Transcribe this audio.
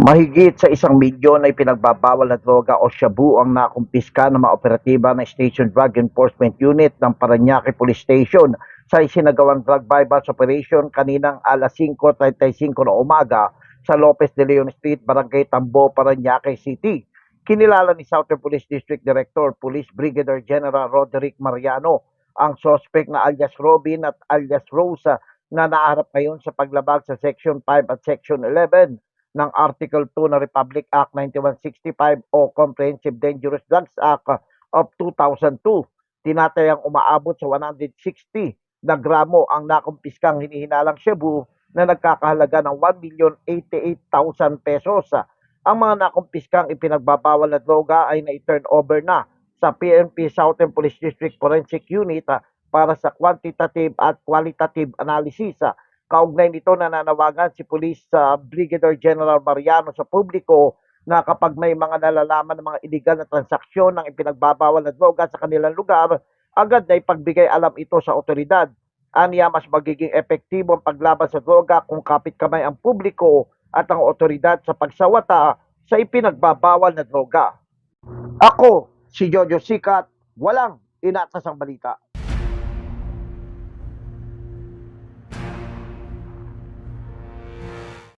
Mahigit sa isang milyon ay pinagbabawal na droga o shabu ang nakumpiska ng mga operatiba ng Station Drug Enforcement Unit ng Paranaque Police Station sa isinagawang drug bypass operation kaninang alas 5.35 na umaga sa Lopez de Leon Street, Barangay Tambo, Paranaque City. Kinilala ni Southern Police District Director Police Brigadier General Roderick Mariano ang suspect na alias Robin at alias Rosa na naharap ngayon sa paglabag sa Section 5 at Section 11 ng Article 2 ng Republic Act 9165 o Comprehensive Dangerous Drugs Act of 2002. Tinatayang umaabot sa 160 na gramo ang nakumpiskang hinihinalang shabu na nagkakahalaga ng 1,088,000 pesos. Ang mga nakumpiskang ipinagbabawal na droga ay na-turn over na sa PNP Southern Police District Forensic Unit para sa quantitative at qualitative analysis. Kaugnay nito nananawagan si Police ah, Brigadier General Mariano sa publiko na kapag may mga nalalaman ng mga illegal na transaksyon ng ipinagbabawal na droga sa kanilang lugar, agad na ipagbigay alam ito sa otoridad. Aniya mas magiging epektibo ang paglaban sa droga kung kapit kamay ang publiko at ang otoridad sa pagsawata sa ipinagbabawal na droga. Ako, si Jojo Sikat, walang inatasang balita.